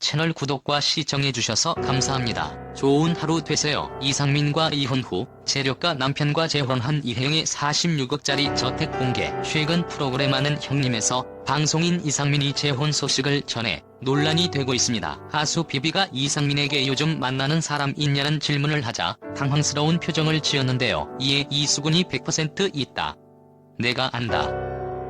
채널 구독과 시청해주셔서 감사합니다. 좋은 하루 되세요. 이상민과 이혼 후 재력가 남편과 재혼한 이혜영의 46억짜리 저택 공개. 최근 프로그램 하는 형님에서 방송인 이상민이 재혼 소식을 전해 논란이 되고 있습니다. 가수 비비가 이상민에게 요즘 만나는 사람 있냐는 질문을 하자 당황스러운 표정을 지었는데요. 이에 이수근이 100% 있다. 내가 안다.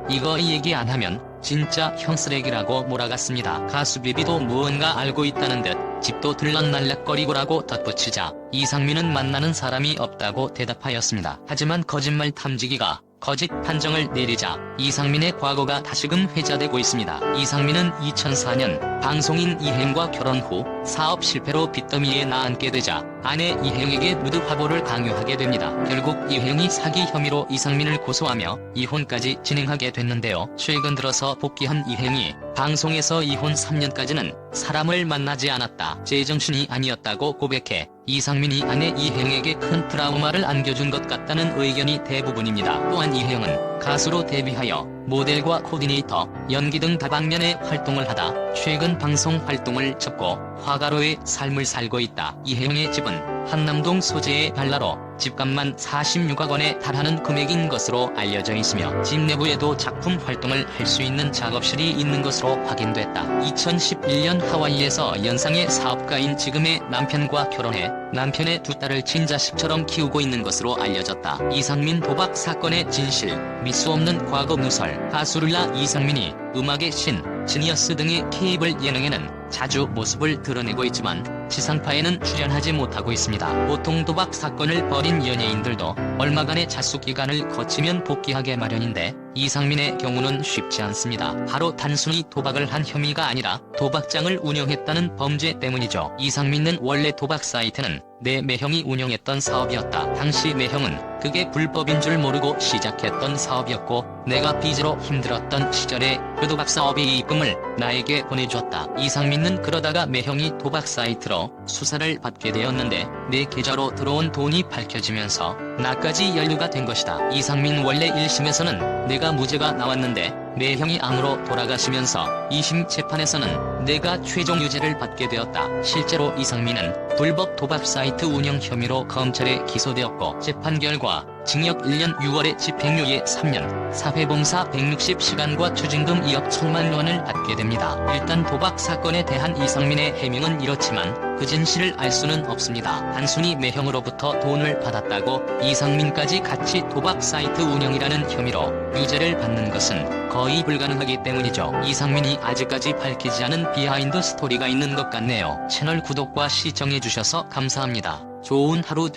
이거 얘기 안 하면 진짜 형 쓰레기라고 몰아갔습니다. 가수 비비도 무언가 알고 있다는 듯 집도 들락날락거리고라고 덧붙이자 이상민은 만나는 사람이 없다고 대답하였습니다. 하지만 거짓말 탐지기가 거짓 판정을 내리자 이상민의 과거가 다시금 회자되고 있습니다. 이상민은 2004년 방송인 이행과 결혼 후 사업 실패로 빚더미에 나앉게 되자 아내 이행에게 누드 화보를 강요하게 됩니다. 결국 이행이 사기 혐의로 이상민을 고소하며 이혼까지 진행하게 됐는데요. 최근 들어서 복귀한 이행이 방송에서 이혼 3년까지는 사람을 만나지 않았다. 제정신이 아니었다고 고백해 이상민이 아내 이행에게 큰 트라우마를 안겨준 것 같다는 의견이 대부분입니다. 또한 이행은 가수로 데뷔하여 모델과 코디네이터, 연기 등 다방면의 활동을 하다 최근 방송 활동을 접고 화가로의 삶을 살고 있다. 이혜영의 집은 한남동 소재의 발라로 집값만 46억 원에 달하는 금액인 것으로 알려져 있으며 집 내부에도 작품 활동을 할 수 있는 작업실이 있는 것으로 확인됐다. 2011년 하와이에서 연상의 사업가인 지금의 남편과 결혼해 남편의 두 딸을 친자식처럼 키우고 있는 것으로 알려졌다. 이상민 도박 사건의 진실, 미수 없는 과거 누설, 가수를라 이상민이 음악의 신, 지니어스 등의 케이블 예능에는 자주 모습을 드러내고 있지만 지상파에는 출연하지 못하고 있습니다. 보통 도박 사건을 벌인 연예인들도 얼마간의 자숙 기간을 거치면 복귀하게 마련인데 이상민의 경우는 쉽지 않습니다. 바로 단순히 도박을 한 혐의가 아니라 도박장을 운영했다는 범죄 때문이죠. 이상민은 원래 도박 사이트는 내 매형이 운영했던 사업이었다. 당시 매형은 그게 불법인 줄 모르고 시작했던 사업이었고 내가 빚으로 힘들었던 시절에 그 도박 사업의 이익금을 나에게 보내줬다. 이상민은 그러다가 매형이 도박 사이트로 수사를 받게 되었는데 내 계좌로 들어온 돈이 밝혀지면서 나까지 연루가 된 것이다. 이상민 원래 1심에서는 내가 무죄가 나왔는데 매형이 암으로 돌아가시면서 2심 재판에서는 내가 최종 유죄를 받게 되었다. 실제로 이상민은 불법 도박 사이트 운영 혐의로 검찰에 기소되었고 재판 결과 징역 1년 6월에 집행유예 3년, 사회봉사 160시간과 추징금 2억 1천만 원을 받게 됩니다. 일단 도박 사건에 대한 이상민의 해명은 이렇지만 그 진실을 알 수는 없습니다. 단순히 매형으로부터 돈을 받았다고 이상민까지 같이 도박 사이트 운영이라는 혐의로 유죄를 받는 것은 거의 불가능하기 때문이죠. 이상민이 아직까지 밝히지 않은 비하인드 스토리가 있는 것 같네요. 채널 구독과 시청해주셔서 감사합니다. 좋은 하루